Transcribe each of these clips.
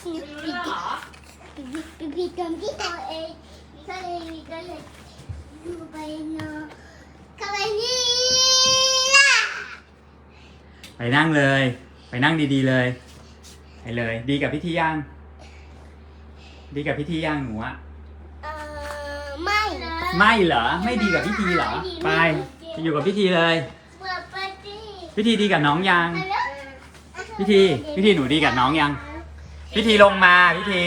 ที่รู้ปิเรื่ดองเหรอปิดปิดปิดตรงที่ตัวเองก็เลยก็เลยดูไปเนาะเข้าไปนี่ล่ะไปนั่งเลย ไปนั่งดีๆเลยไปเลย ดีกับพิธีย่าง ดีกับพิธีย่างหนูอะเออไม่นะไม่เหรอ ไม่ดีกับพิธีเหรอ ไปไปอยู่กับพิธีเลย เปิดปาร์ตี้พิธีดีกับน้องยังมาแล้วพิธีพิธีหนูดีกับน้องยัง พิธีลงมาพิธี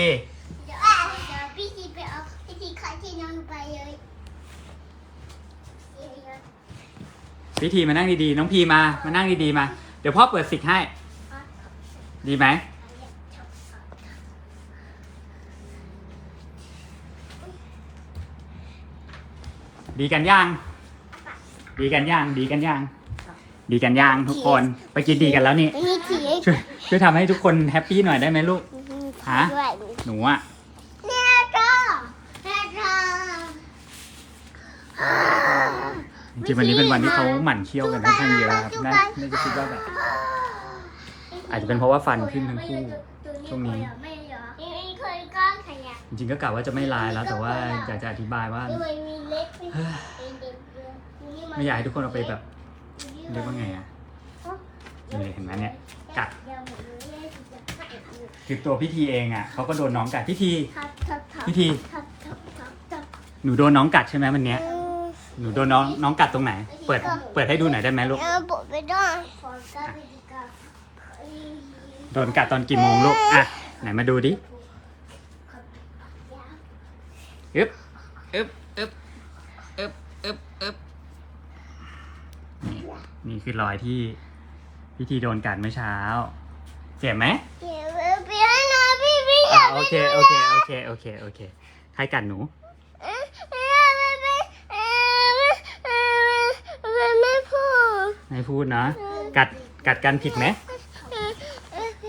เดี๋ยวอะเดี๋ยวพี่ทีไปเอาพี่ทีขอที่นอนไปเลยเดี๋ยวพิธีมานั่งดีๆ น้องพีมา มานั่งดีๆมา เดี๋ยวพ่อเปิดสิกให้ ดีไหม ดีกันยัง ดีกันยัง ดีกันยัง ดีกันยังทุกคน ไปกินดีกันแล้วนี่พี่ทีช่วย ช่วยทำให้ทุกคนแฮปปี้หน่อยได้ไหมลูก ฮะ ด้วยหนูอะแม่ก็แม่ก็จริงๆวันนี้เป็นวันที่เขาหมั่นเคี้ยวกันค่อนข้างเยอะครับน่าน่าจะคิดว่าแบบอาจจะเป็นเพราะว่าฟันขึ้นทั้งคู่ ช่วงนี้ ไม่เหรอไม่เคยก้อนขยะจริงๆก็กะว่าจะไม่ไลน์แล้ว แต่ว่าอยากจะอธิบายว่า ด้วยมีเล็กเป็นเด็กไม่อยากให้ทุกคนเอาไปแบบเรียกว่าไงอะ นี่เห็นไหมเนี่ยกัดคือตัวพิธีเองอะเขาก็โดนน้องกัดพิธีพิธี หนูโดนน้องกัดใช่ไหมวันเนี้ยหนูโดนน้องน้องกัดตรงไหน เปิดเปิดให้ดูหน่อยได้ไหมลูกเออบอกไปได้โดนกัดตอนกี่โมงลูกอะไหนมาดูดิอึ๊บอึ๊บอึ๊บอึ๊บอึ๊บอึ๊บนี่นี่คือรอยที่ พิธีโดนกัดเมื่อเช้า เจ็บไหมเดี๋ยวไปให้น้องพี่พี่ออะยากโอเค โอเค โอเค โอเค โอเค ใครกัดหนู เอ๊ะเอ๊ะไม่ไม่เอ๊ะเอ๊ะไม่ไม่พูดไม่พูดนะ กัด กัดกันผิดไหม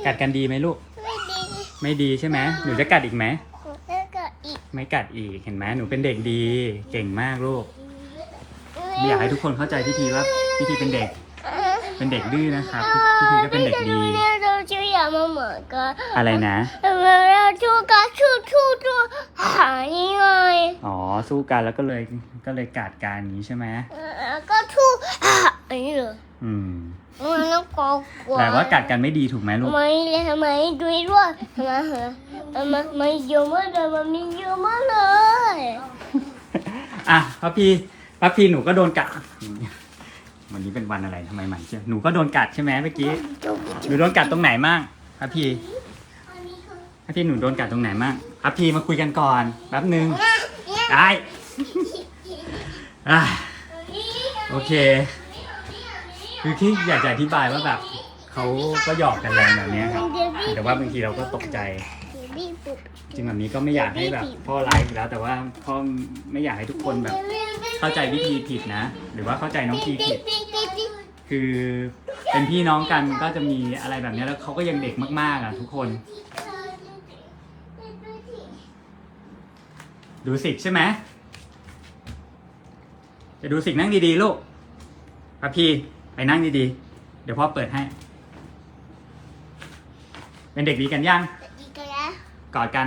กัดกันดีไหมลูก ไม่ดีไม่ดีใช่ไหม หนูจะกัดอีกไหม แล้วก็อีกไม่กัดอีก เห็นไหมหนูเป็นเด็กดี เก่งมากลูกไม่อยากให้ทุกคนเข้าใจพิธีว่าพิธีเป็นเด็ก เป็นเด็กดื้อนะครับพิธีก็เป็นเด็กดีเนี่ยเราชื่ออย่ามาเหมือนกันอะไรนะเราชูกันชูชูชูหายังไงอ๋อสู้กันแล้วก็เลยก็เลยกัดกันอย่างนี้ใช่ไหมก็ชูหาอันนี้เหรออืมมันแล้วก็กลัวแต่ว่ากัดกันไม่ดีถูกไหมลูกไม่เลยทำไมด้วยด้วยทำไมเหรอมันมันเยอะมากเลยมันมีเยอะมากเลยอะพระพีพระพีหนูก็โดนกัด วันนี้เป็นวันอะไรทำไมหมันเชี่ยวหนูก็โดนกัดใช่ไหมเมื่อกี้หนูโดนกัดตรงไหนมั่งพระพีพระพีหนูโดนกัดตรงไหนมั่งพระพีมาคุยกันก่อนแป๊บนึงได้อะโอเค คือที่อยากจะอธิบายว่าแบบเขาก็หยอกกันแรงแบบเนี้ยครับ แต่ว่าบางทีเราก็ตกใจ จริงแบบนี้ก็ไม่อยากให้แบบพ่อไลฟ์อยู่แล้ว แต่ว่าพ่อไม่อยากให้ทุกคนแบบ เข้าใจวิธีผิดนะ หรือว่าเข้าใจน้องพีผิด คือเป็นพี่น้องกันก็จะมีอะไรแบบเนี้ยแล้วเขาก็ยังเด็กมากๆอะทุกคน ดูสิกใช่ไหมจะดูสิกนั่งดีๆลูกพระพี่ไปนั่งดีๆ เดี๋ยวพ่อเปิดให้ เป็นเด็กดีกันยังกอดกัน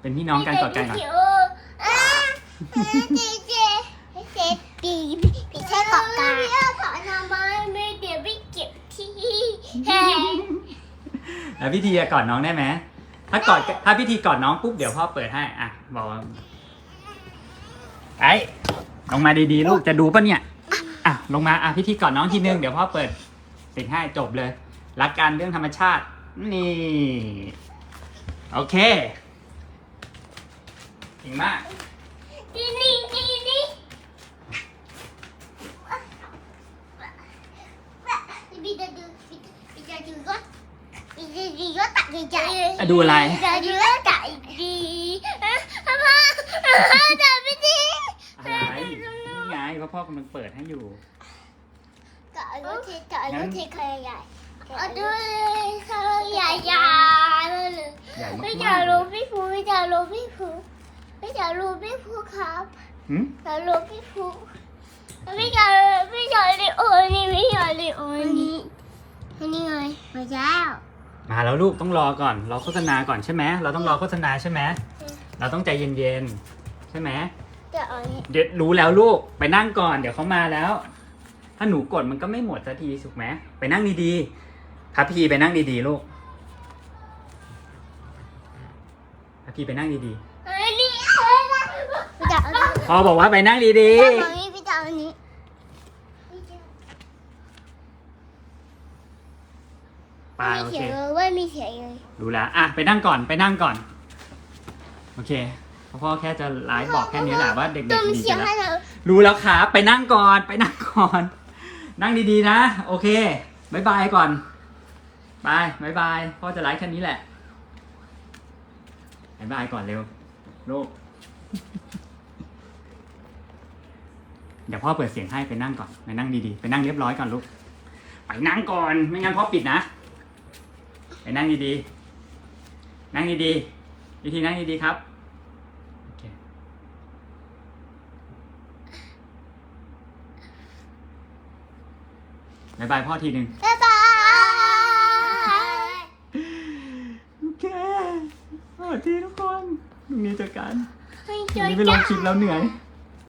เป็นพี่น้องกันกอดกันก่อน ปีปีปีใช่กอกกาพี่ขอทำไมไม่เดี๋ยวไปเก็บที่แล้วพิธีจะกอดน้องได้ไหมถ้ากอดถ้าพิธีกอดน้องปุ๊บเดี๋ยวพ่อเปิดให้อะบอกว่าไอ้ลงมาดีๆลูกจะดูปะเนี่ยอะลงมาอะพิธีกอดน้องทีนึงเดี๋ยวพ่อเปิดติดให้จบเลยรักกันเรื่องธรรมชาติ นี่โอเคเก่งมากที่นี่พี่จะดูพี่จะดูก็พี่จะดูก็ตัดใจ อะ ดูอะไร จะดูก็ตัดดีพ่อพ่อจะไม่ดีอะไรนี่ไงพ่อพ่อกำลังเปิดให้อยู่ก็รถเทก็รถเทใครใหญ่ก็ด้วยใครใหญ่ใหญ่เลยใหญ่มากไม่ๆจะรู้พี่ภูไม่จะรู้พี่ภูไม่จะรู้พี่ภูครับหืมจะรู้พี่ภูไม่จะไม่จะเรียโอนี่ไม่จะเรียโอนี่อันนี้ไงมาแล้ว มาแล้วลูกต้องรอก่อนรอโฆษณาก่อนใช่ไหมเราต้องรอโฆษณาใช่ไหมเราต้องใจเย็นๆใช่ไหมจะเอาอันนี้เดี๋ยวรู้แล้วลูกไปนั่งก่อน เดี๋ยวเขามาแล้ว ถ้าหนูกดมันก็ไม่หมดสักทีถูกไหมไปนั่งดีๆพับพีไปนั่งดีๆลูกพับพีไปนั่งดีอันนี้พี่จะเอาอันนี้ๆพอบอกว่าไปนั่งดีพี่จะเอาอันนี้พี่จะเอาอันนี้ ๆ ไปโอไม่เขีเคยนเลยว่าไม่เขียนเลยรู้แล้ว อะ ไปนั่งก่อน ไปนั่งก่อน โอเคพ่อแค่จะไลฟ์บอกแค่นี้แหละว่าเด็กต้องๆดีเขียกันนให้แล้วเรารู้แล้วครับไปนั่งก่อน ไปนั่งก่อน นั่งดีๆนะ โอเคบายบายก่อนบายบายบาย พ่อจะไลฟ์แค่นี้แหละบายบายก่อนเร็ว ลูก เดี๋ยวพ่อเปิดเสียงให้ไปนั่งก่อน ไปนั่งดีๆ ไปนั่งเรียบร้อยก่อนลูก ไปนั่งก่อน ไม่งั้นพ่อปิดนะไป นั่งดีๆ นั่งดีๆ วิธีนั่งดีๆครับโอเคบายบายพ่อทีหนึ่งบ๊ายบายโอเคสวัสดีทุกคนพรุ่งนี้เจอกันให้พเจรุ่งอนี้ไปลกังนคลิปแล้วเหนื่อย